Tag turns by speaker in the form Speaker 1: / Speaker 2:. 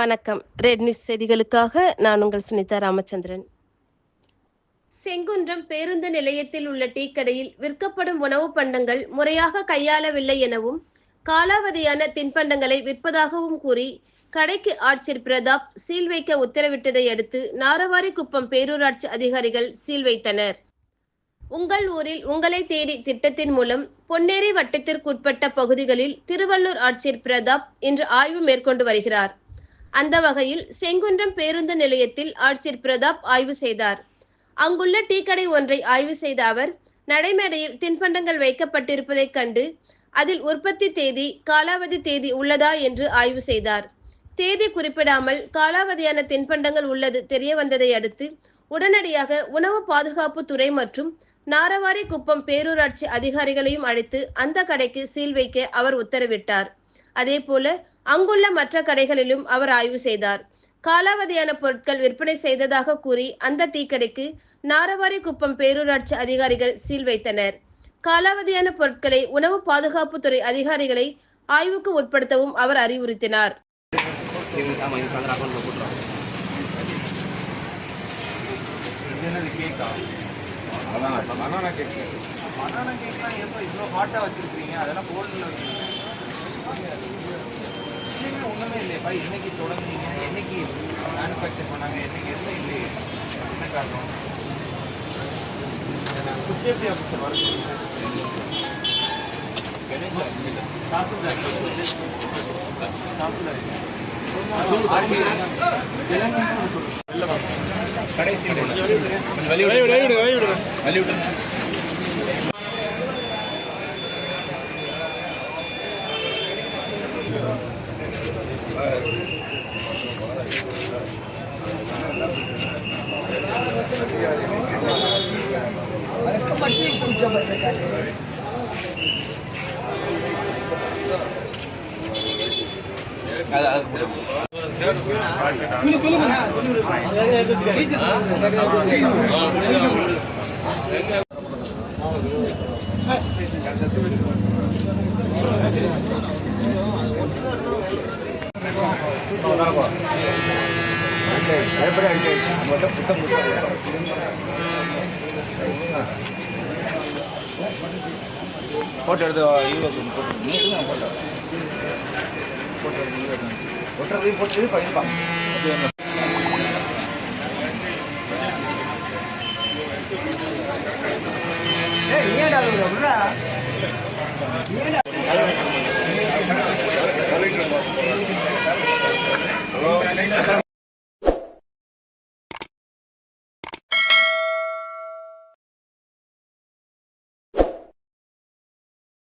Speaker 1: வணக்கம். Red news செய்திகளுக்காக நான் உங்கள் சுனிதா ராமச்சந்திரன். செங்குன்றம் பேருந்து நிலையத்தில் உள்ள டீ கடையில் விற்கப்படும் உணவுப் பண்டங்கள் முறையாக கையாளவில்லை எனவும் காலாவதியான தின்பண்டங்களை விற்பதாகவும் கூறி கடைக்கு ஆட்சியர் பிரதாப் சீல் வைக்க உத்தரவிட்டதை அடுத்து நாரவாரிக்குப்பம் பேரூராட்சி அதிகாரிகள் சீல் வைத்தனர். உங்கள் ஊரில் உங்களை தேடி திட்டத்தின் மூலம் பொன்னேரி வட்டத்திற்குட்பட்ட பகுதிகளில் திருவள்ளூர் ஆட்சியர் பிரதாப் இன்று ஆய்வு மேற்கொண்டு வருகிறார். அந்த வகையில் செங்குன்றம் பேருந்து நிலையத்தில் ஆட்சியர் பிரதாப் ஆய்வு செய்தார். அங்குள்ள டீ கடை ஒன்றை ஆய்வு செய்த அவர் நடைமேடையில் தின்பண்டங்கள் வைக்கப்பட்டிருப்பதைக் கண்டு அதில் உற்பத்தி தேதி காலாவதி தேதி உள்ளதா என்று ஆய்வு செய்தார். தேதி குறிப்பிடாமல் காலாவதியான தின்பண்டங்கள் உள்ளது தெரிய வந்ததை அடுத்து உடனடியாக உணவு பாதுகாப்பு துறை மற்றும் நாரவாரி குப்பம் பேரூராட்சி அதிகாரிகளையும் அழைத்து அந்த கடைக்கு சீல் வைக்க அவர் உத்தரவிட்டார். அதேபோல அங்குள்ள மற்ற கடைகளிலும் அவர் ஆய்வு செய்தார். காலாவதியான பொருட்கள் விற்பனை செய்ததாக கூறி அந்த டீ கடைக்கு நாரவாரி குப்பம் பேரூராட்சி அதிகாரிகள் சீல் வைத்தனர். காலாவதியான பொருட்களை உணவு பாதுகாப்புத்துறை அதிகாரிகளை ஆய்வுக்கு உட்படுத்தவும் அவர் அறிவுறுத்தினார்.
Speaker 2: பனானா கேக் பனானா கேக்லாம் எப்போ இவ்வளோ ஹாட்டாக வச்சுருக்கீங்க அதெல்லாம் கோல்டில் இல்லையப்பா என்னைக்கு தொடங்குனீங்க? என்னைக்கு மேனுஃபேக்சர் பண்ணாங்க? என்னைக்கு எதுவும் இல்லையே என்ன காரணம்? ஃபுட் சேஃப்டி ஆஃபீஸர் வர தாசில்தார். தாசில்தார். கடைசி बच्ची पूजा Thank you. வெளி விடுங்க அது அது போட்டோ எடுத்து ஈரோடு போட்டு போட்டோ போட்டோ எடுத்து ஒட்டுறதையும் போட்டு ஏடா ஏடா